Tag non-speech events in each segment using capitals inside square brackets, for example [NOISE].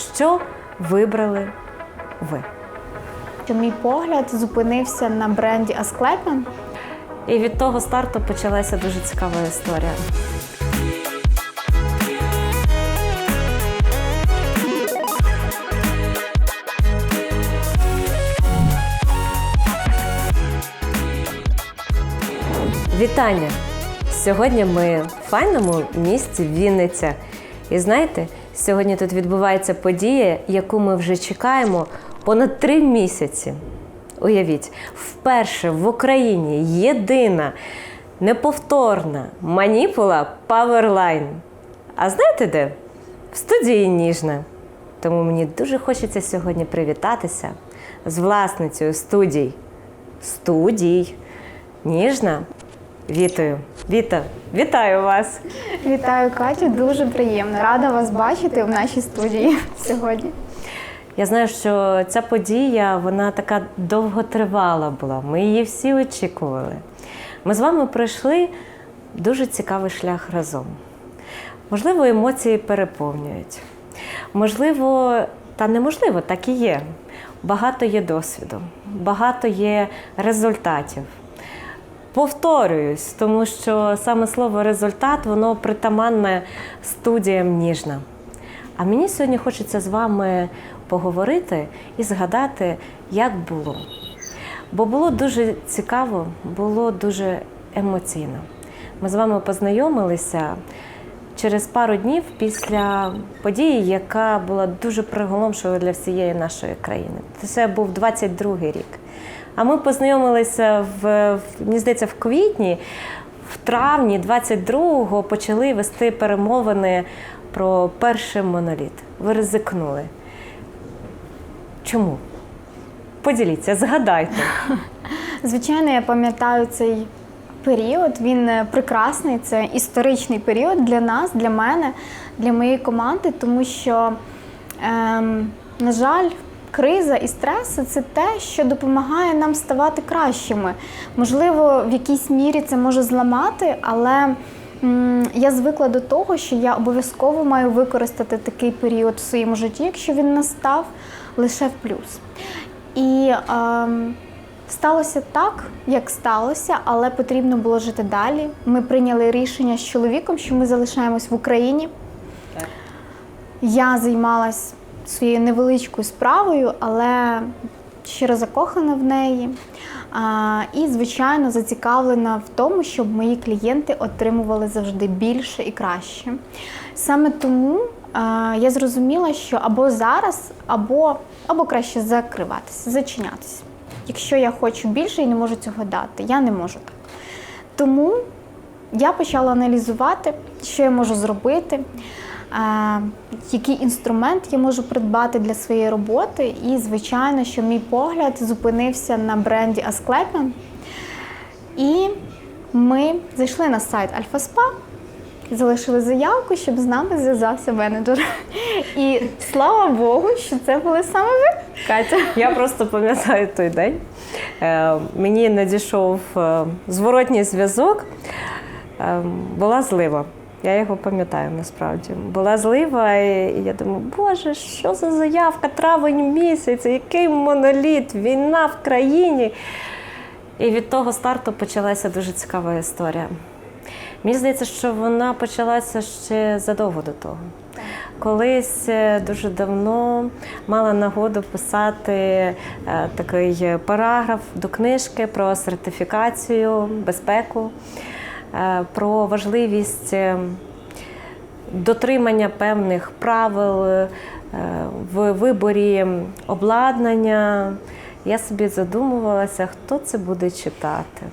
Що вибрали ви? Мій погляд зупинився на бренді Asclepion. І від того старту почалася дуже цікава історія. Вітання! Сьогодні ми в файному місті Вінниця. І знаєте, сьогодні тут відбувається подія, яку ми вже чекаємо понад три місяці. Уявіть, вперше в Україні єдина неповторна маніпула Powerline. А знаєте де? В студії Ніжна. Тому мені дуже хочеться сьогодні привітатися з власницею студій. Студій. Ніжна. Вітаю. Віта, вітаю вас! Вітаю Катю, дуже приємно. Рада вас бачити в нашій студії сьогодні. Я знаю, що ця подія вона така довготривала була. Ми її всі очікували. Ми з вами пройшли дуже цікавий шлях разом. Можливо, емоції переповнюють. Можливо, та неможливо, так і є. Багато є досвіду, багато є результатів. Повторююсь, тому що саме слово результат воно притаманне студіям ніжна. А мені сьогодні хочеться з вами поговорити і згадати, як було. Бо було дуже цікаво, було дуже емоційно. Ми з вами познайомилися через пару днів після події, яка була дуже приголомшливою для всієї нашої країни. Це був 22-й рік. А ми познайомилися в, мені здається, в квітні, в травні 22-го почали вести перемовини про перший моноліт. Ви ризикнули. Чому? Поділіться, згадайте. [LAUGHS] Звичайно, я пам'ятаю цей період. Він е, прекрасний. Це історичний період для нас, для мене, для моєї команди, тому що, ем, на жаль, криза і стреси це те, що допомагає нам ставати кращими. Можливо, в якійсь мірі це може зламати, але я звикла до того, що я обов'язково маю використати такий період в своєму житті, якщо він настав лише в плюс. І ем, сталося так, як сталося, але потрібно було жити далі. Ми прийняли рішення з чоловіком, що ми залишаємось в Україні. Я займалась своєю невеличкою справою, але щиро закохана в неї. І, звичайно, зацікавлена в тому, щоб мої клієнти отримували завжди більше і краще. Саме тому я зрозуміла, що або зараз, або, або краще закриватися, зачинятися. Якщо я хочу більше і не можу цього дати, я не можу так. Тому я почала аналізувати, що я можу зробити, який інструмент я можу придбати для своєї роботи. І, звичайно, що мій погляд зупинився на бренді Asclepion. І ми зайшли на сайт Альфа-Спа, залишили заявку, щоб з нами зв'язався менеджер. І слава Богу, що це були саме ви, Катя. Я просто пам'ятаю той день. Е, Мені надійшов е, зворотній зв'язок. Е, Була злива. Я його пам'ятаю насправді. Була злива, і я думаю, боже, що за заявка? Травень місяць, який моноліт, війна в країні. І від того старту почалася дуже цікава історія. Мені здається, що вона почалася ще задовго до того. Колись е, дуже давно мала нагоду писати е, такий параграф до книжки про сертифікацію, безпеку, про важливість е, дотримання певних правил е, в виборі обладнання. Я собі задумувалася, хто це буде читати.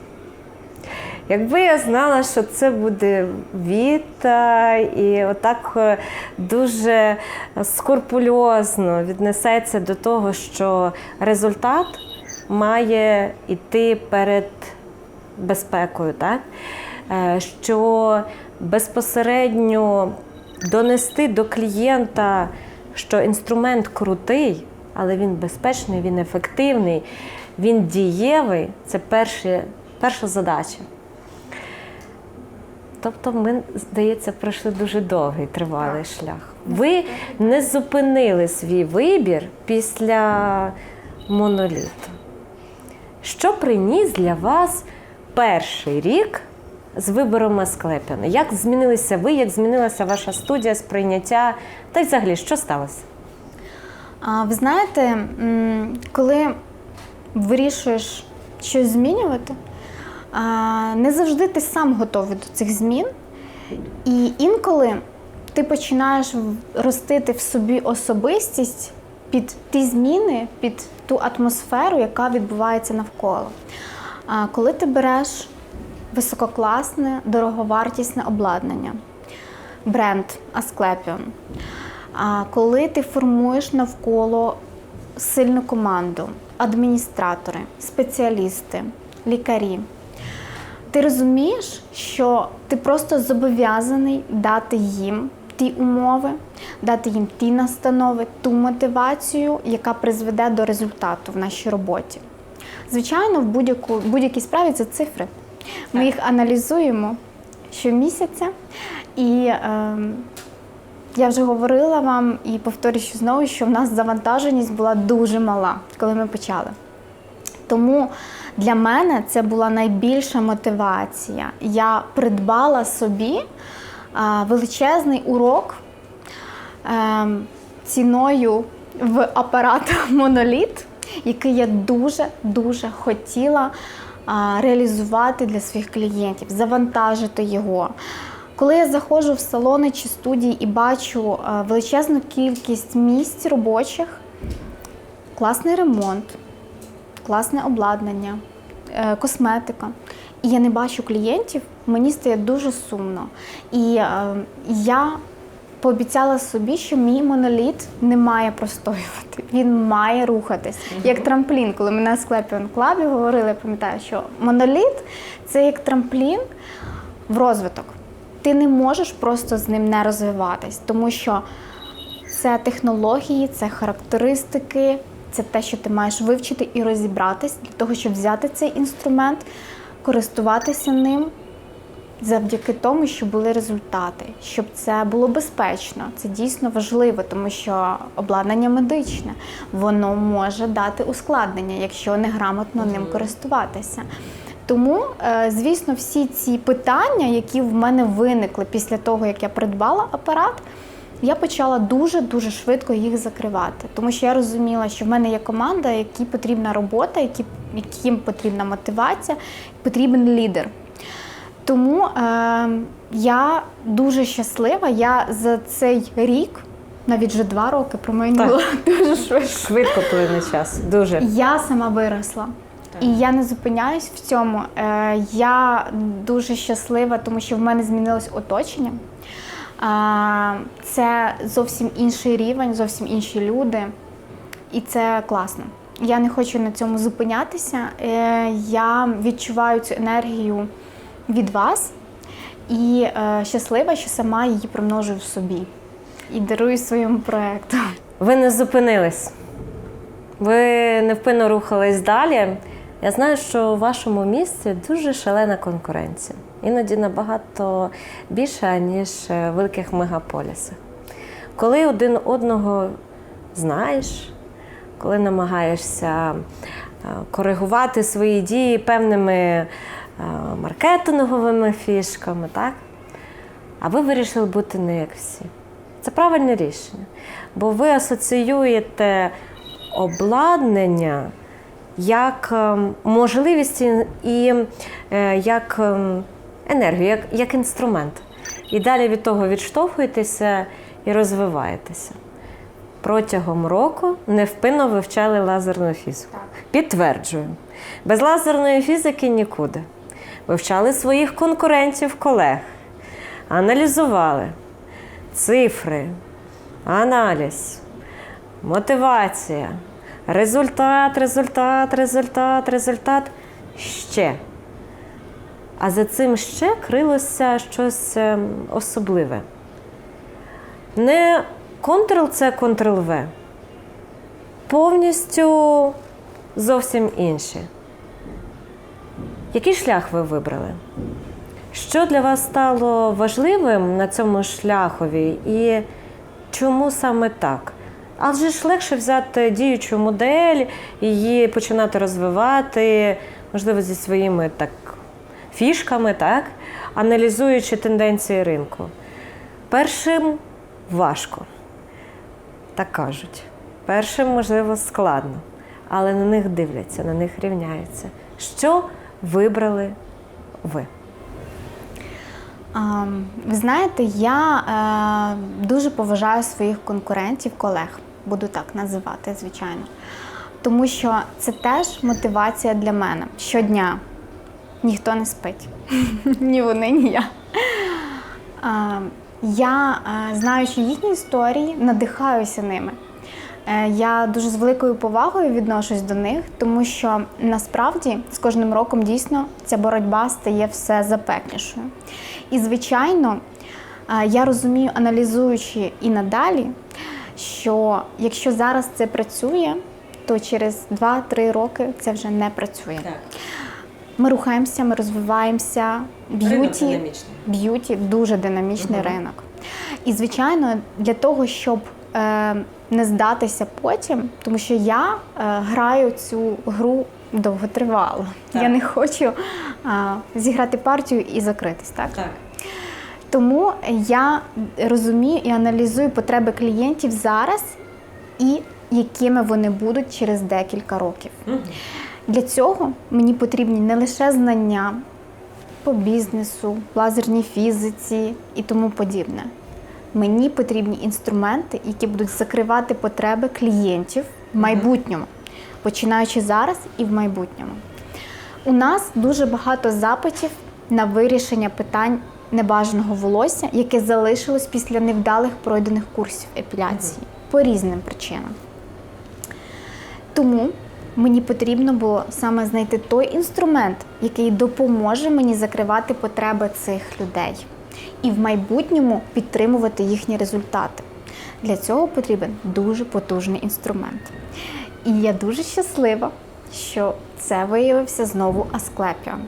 Якби я знала, що це буде Віта, і отак е, дуже скрупульозно віднесеться до того, що результат має йти перед безпекою, так? Е, що безпосередньо донести до клієнта, що інструмент крутий, але він безпечний, він ефективний, він дієвий це перші, перша задача. Тобто ми, здається, пройшли дуже довгий тривалий шлях. Ви не зупинили свій вибір після моноліту. Що приніс для вас перший рік з вибором Асклепіана? Як змінилися ви, як змінилася ваша студія сприйняття? Та й взагалі, що сталося? А, ви знаєте, коли вирішуєш щось змінювати, не завжди ти сам готовий до цих змін. І інколи ти починаєш ростити в собі особистість під ті зміни, під ту атмосферу, яка відбувається навколо. Коли ти береш висококласне, дороговартісне обладнання, бренд Asclepion, коли ти формуєш навколо сильну команду, адміністратори, спеціалісти, лікарі, ти розумієш, що ти просто зобов'язаний дати їм ті умови, дати їм ті настанови, ту мотивацію, яка призведе до результату в нашій роботі. Звичайно, в будь-якій справі це цифри. Ми їх аналізуємо щомісяця. І ем, я вже говорила вам і повторюю знову, що в нас завантаженість була дуже мала, коли ми почали. Тому для мене це була найбільша мотивація. Я придбала собі а, величезний урок ем, ціною в апарат Моноліт, який я дуже-дуже хотіла реалізувати для своїх клієнтів, завантажити його. Коли я заходжу в салони чи студії і бачу величезну кількість місць робочих, класний ремонт, класне обладнання, е, косметика. І я не бачу клієнтів, мені стає дуже сумно. І е, я пообіцяла собі, що мій моноліт не має простоювати, він має рухатись. Як трамплін, коли ми на Asclepion клабі говорили, я пам'ятаю, що моноліт це як трамплін в розвиток. Ти не можеш просто з ним не розвиватись, тому що це технології, це характеристики, це те, що ти маєш вивчити і розібратись для того, щоб взяти цей інструмент, користуватися ним завдяки тому, що були результати, щоб це було безпечно. Це дійсно важливо, тому що обладнання медичне, воно може дати ускладнення, якщо неграмотно ним користуватися. Тому, е, звісно, всі ці питання, які в мене виникли після того, як я придбала апарат, я почала дуже дуже швидко їх закривати, тому що я розуміла, що в мене є команда, якій потрібна робота, які, яким потрібна мотивація, потрібен лідер. Тому е, я дуже щаслива. Я за цей рік, навіть вже два роки, промайнула дуже швидко. Швидко плине час. Дуже. Я сама виросла. І я не зупиняюсь в цьому. Е, Я дуже щаслива, тому що в мене змінилось оточення. А, Це зовсім інший рівень, зовсім інші люди. І це класно. Я не хочу на цьому зупинятися. Е, Я відчуваю цю енергію від вас і е, щаслива, що сама її примножую в собі і дарую своєму проєкту. Ви не зупинились. Ви невпинно рухались далі. Я знаю, що у вашому місці дуже шалена конкуренція. Іноді набагато більша, ніж в великих мегаполісах. Коли один одного знаєш, коли намагаєшся е, коригувати свої дії певними е, маркетинговими фішками, так? А ви вирішили бути не як всі. Це правильне рішення. Бо ви асоціюєте обладнання як ем, можливість і- е, як енергію, як, як інструмент. І далі від того відштовхуєтеся і розвиваєтеся. Протягом року невпинно вивчали лазерну фізику. Підтверджую, без лазерної фізики нікуди. Вивчали своїх конкурентів, колег, аналізували цифри, аналіз, мотивація, результат, результат, результат, результат ще. А за цим ще крилося щось ем, особливе. Не Ctrl-C, Ctrl-V. Повністю зовсім інші. Який шлях ви вибрали? Що для вас стало важливим на цьому шляхові? І чому саме так? Адже ж легше взяти діючу модель, її починати розвивати, можливо, зі своїми так, фішками, так? аналізуючи тенденції ринку. Першим важко, так кажуть. Першим, можливо, складно, але на них дивляться, на них рівняються. Що вибрали ви? Ви знаєте, я е, дуже поважаю своїх конкурентів, колег, буду так називати, звичайно. Тому що це теж мотивація для мене. Щодня ніхто не спить. [LAUGHS] Ні вони, ні я. Я, е, знаючи їхні історії, надихаюся ними. Е, Я дуже з великою повагою відношусь до них, тому що насправді з кожним роком дійсно ця боротьба стає все запеклішою. І, звичайно, е, я розумію, аналізуючи і надалі, що якщо зараз це працює, то через 2-3 роки це вже не працює. Ми рухаємося, ми розвиваємося. Б'юті, б'юті дуже динамічний ринок. І, звичайно, для того, щоб не здатися потім, тому що я е, граю цю гру довготривало. Так. Я не хочу е, зіграти партію і закритись. Так? Так. Тому я розумію і аналізую потреби клієнтів зараз і якими вони будуть через декілька років. Для цього мені потрібні не лише знання по бізнесу, лазерній фізиці і тому подібне. Мені потрібні інструменти, які будуть закривати потреби клієнтів в майбутньому, починаючи зараз і в майбутньому. У нас дуже багато запитів на вирішення питань небажаного волосся, яке залишилось після невдалих пройдених курсів епіляції по різним причинам. Тому мені потрібно було саме знайти той інструмент, який допоможе мені закривати потреби цих людей і в майбутньому підтримувати їхні результати. Для цього потрібен дуже потужний інструмент. І я дуже щаслива, що це виявився знову Асклепіон.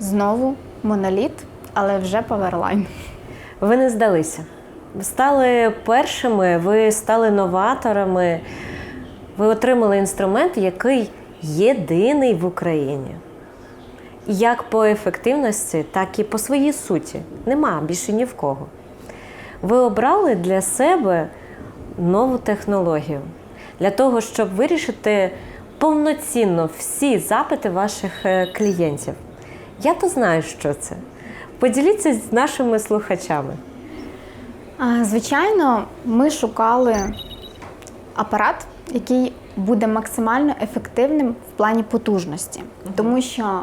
Знову моноліт, але вже Powerline. Ви не здалися. Ви стали першими, ви стали новаторами. Ви отримали інструмент, який єдиний в Україні. Як по ефективності, так і по своїй суті. Нема більше ні в кого. Ви обрали для себе нову технологію для того, щоб вирішити повноцінно всі запити ваших е, клієнтів. Я то знаю, що це. Поділіться з нашими слухачами. Звичайно, ми шукали апарат, який буде максимально ефективним в плані потужності, тому що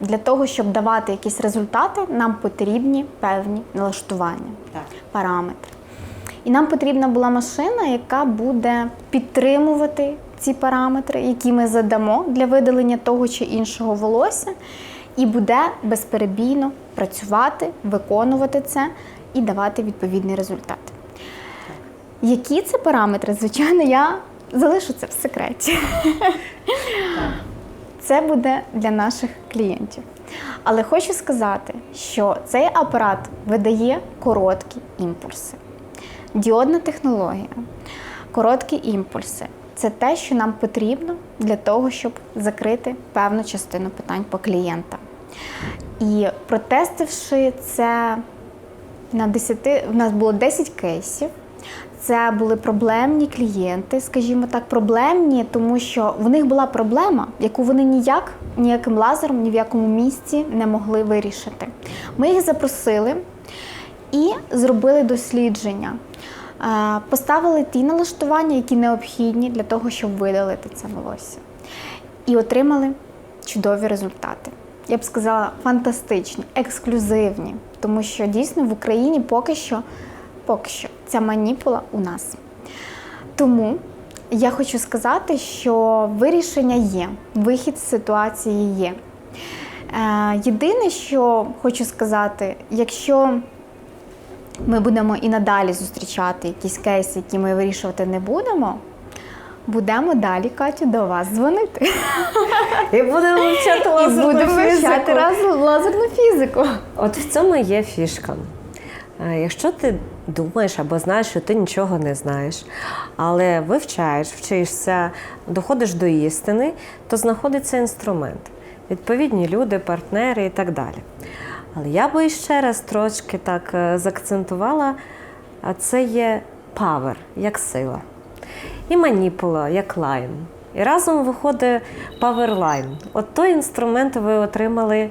для того, щоб давати якісь результати, нам потрібні певні налаштування, Так. параметри. І нам потрібна була машина, яка буде підтримувати ці параметри, які ми задамо для видалення того чи іншого волосся, і буде безперебійно працювати, виконувати це і давати відповідний результат. Які це параметри? Звичайно, я залишу це в секреті. Це буде для наших клієнтів. Але хочу сказати, що цей апарат видає короткі імпульси. Діодна технологія, короткі імпульси це те, що нам потрібно для того, щоб закрити певну частину питань по клієнтам. І протестивши це на 10, в нас було 10 кейсів. Це були проблемні клієнти, скажімо так, проблемні, тому що в них була проблема, яку вони ніяк, ніяким лазером, ні в якому місці не могли вирішити. Ми їх запросили і зробили дослідження. Е, Поставили ті налаштування, які необхідні для того, щоб видалити це волосся. І отримали чудові результати. Я б сказала, фантастичні, ексклюзивні, тому що дійсно в Україні поки що, поки що ця маніпула у нас. Тому я хочу сказати, що вирішення є, вихід з ситуації є. Е, Єдине, що хочу сказати, якщо ми будемо і надалі зустрічати якісь кейси, які ми вирішувати не будемо, будемо далі, Катю, до вас дзвонити. І будемо вивчати [LAUGHS] І лазерну будемо вивчати раз лазерну фізику. От в цьому є фішка. Е, Якщо ти думаєш або знаєш, що ти нічого не знаєш, але вивчаєш, вчишся, доходиш до істини, то знаходиться інструмент. Відповідні люди, партнери і так далі. Але я би ще раз трошки так е, заакцентувала, а це є power, як сила, і маніпула, як лайн. І разом виходить Powerline. От той інструмент ви отримали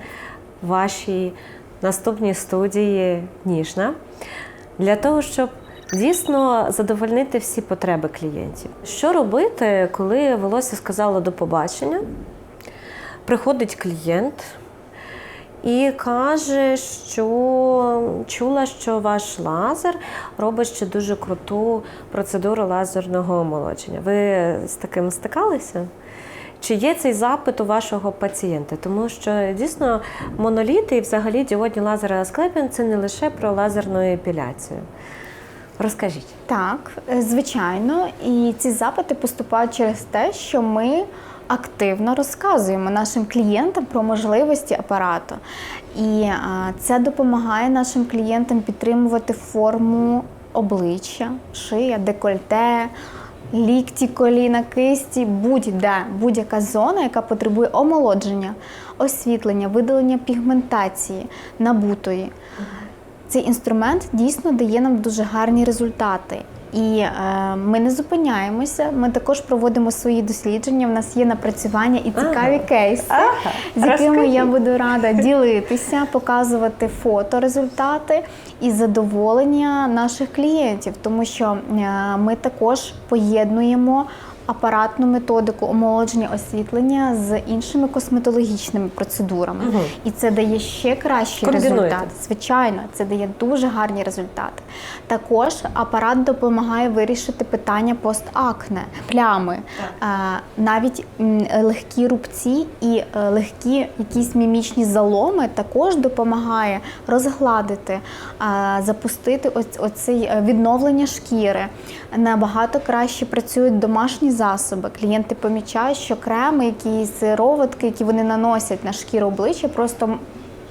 в вашій наступній студії Ніжна для того, щоб дійсно задовольнити всі потреби клієнтів. Що робити, коли волосся сказало до побачення? Приходить клієнт і каже, що чула, що ваш лазер робить ще дуже круту процедуру лазерного омолодження. Ви з таким стикалися? Чи є цей запит у вашого пацієнта? Тому що дійсно моноліти і взагалі діодні лазери Асклепіан це не лише про лазерну епіляцію. Розкажіть. Так, е, звичайно, і ці запити поступають через те, що ми активно розказуємо нашим клієнтам про можливості апарату. І це допомагає нашим клієнтам підтримувати форму обличчя, шия, декольте. Лікті, коліна, кисті, будь-де, будь-яка зона, яка потребує омолодження, освітлення, видалення пігментації, набутої. Цей інструмент дійсно дає нам дуже гарні результати. І е, ми не зупиняємося. Ми також проводимо свої дослідження. У нас є напрацювання і цікаві кейси, Ага, з якими я буду рада ділитися, показувати фото, результати і задоволення наших клієнтів, тому що е, ми також поєднуємо апаратну методику омолодження освітлення з іншими косметологічними процедурами. Мгм. І це дає ще кращий результат. Звичайно, це дає дуже гарні результати. Також апарат допомагає вирішити питання постакне, плями, е, навіть легкі рубці і е, легкі якісь мімічні заломи також допомагає розгладити, е, запустити оцей відновлення шкіри. Набагато краще працюють домашні засоби. Клієнти помічають, що креми, якісь сироватки, які вони наносять на шкіру обличчя, просто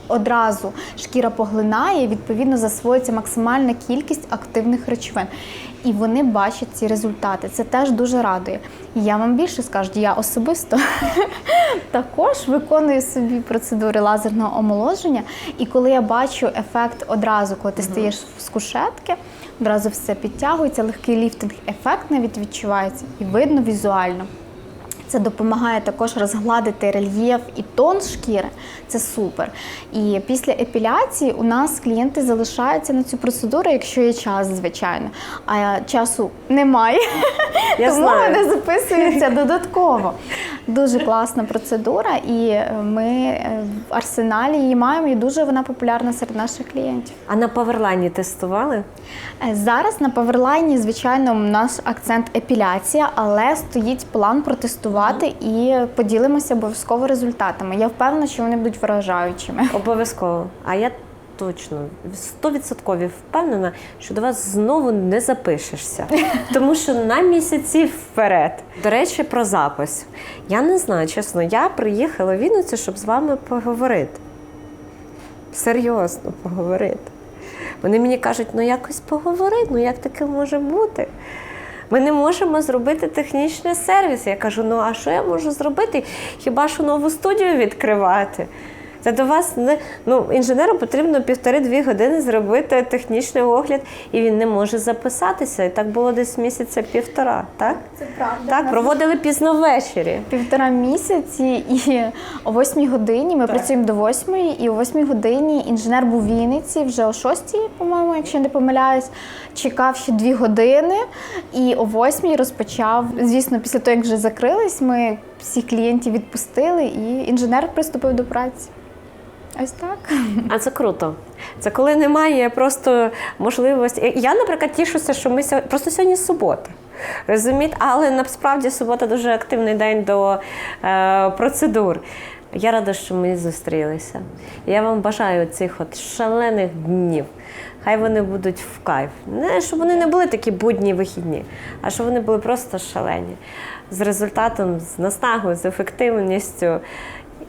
одразу шкіра поглинає, і відповідно засвоюється максимальна кількість активних речовин. І вони бачать ці результати. Це теж дуже радує. І я вам більше скажу, я особисто [LAUGHS] також виконую собі процедури лазерного омоложення. І коли я бачу ефект одразу, коли ти стаєш з кушетки, одразу все підтягується, легкий ліфтинг, ефект навіть відчувається і видно візуально. Це допомагає також розгладити рельєф і тон шкіри. Це супер. І після епіляції у нас клієнти залишаються на цю процедуру, якщо є час, звичайно. А часу немає, Я тому знаю. вони записуються додатково. Дуже класна процедура, і е, ми е, в арсеналі її маємо, і дуже вона популярна серед наших клієнтів. А на Паверлайні тестували? Е, Зараз на Паверлайні, звичайно, у нас акцент епіляція, але стоїть план протестувати і поділимося обов'язково результатами. Я впевнена, що вони будуть вражаючими. [LAUGHS] Обов'язково. А я точно 100% впевнена, що до вас знову не запишешся, [LAUGHS] тому що на місяці вперед. До речі, про запис. Я не знаю, чесно, я приїхала в Вінницю, щоб з вами поговорити. Серйозно поговорити. Вони мені кажуть, ну якось поговори, ну як таке може бути? Ми не можемо зробити технічний сервіс. Я кажу, ну а що я можу зробити? Хіба що нову студію відкривати? Та до вас не ну інженеру потрібно півтори-дві години зробити технічний огляд, і він не може записатися. І так було десь місяця півтора, так? Це правда. Так, проводили пізно ввечері. Півтора місяці, і о 8 годині ми працюємо до 8, і о 8 годині інженер був в Вінниці вже о 6, по-моєму, якщо не помиляюсь, чекав ще 2 години, і о 8 розпочав. Звісно, після того, як вже закрились, ми всіх клієнтів відпустили, і інженер приступив до праці. Ось так. А це круто. Це коли немає просто можливості. Я, наприклад, тішуся, що ми сьогодні просто сьогодні субота. Розумієте? Але насправді субота дуже активний день до е, процедур. Я рада, що ми зустрілися. Я вам бажаю цих от шалених днів. Хай вони будуть в кайф. Не щоб вони не були такі будні вихідні, а щоб вони були просто шалені. З результатом, з наснагою, з ефективністю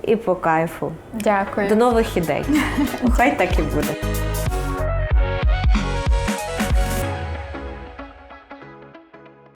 і по кайфу. Дякую. До нових ідей. [LAUGHS] Хай так і буде.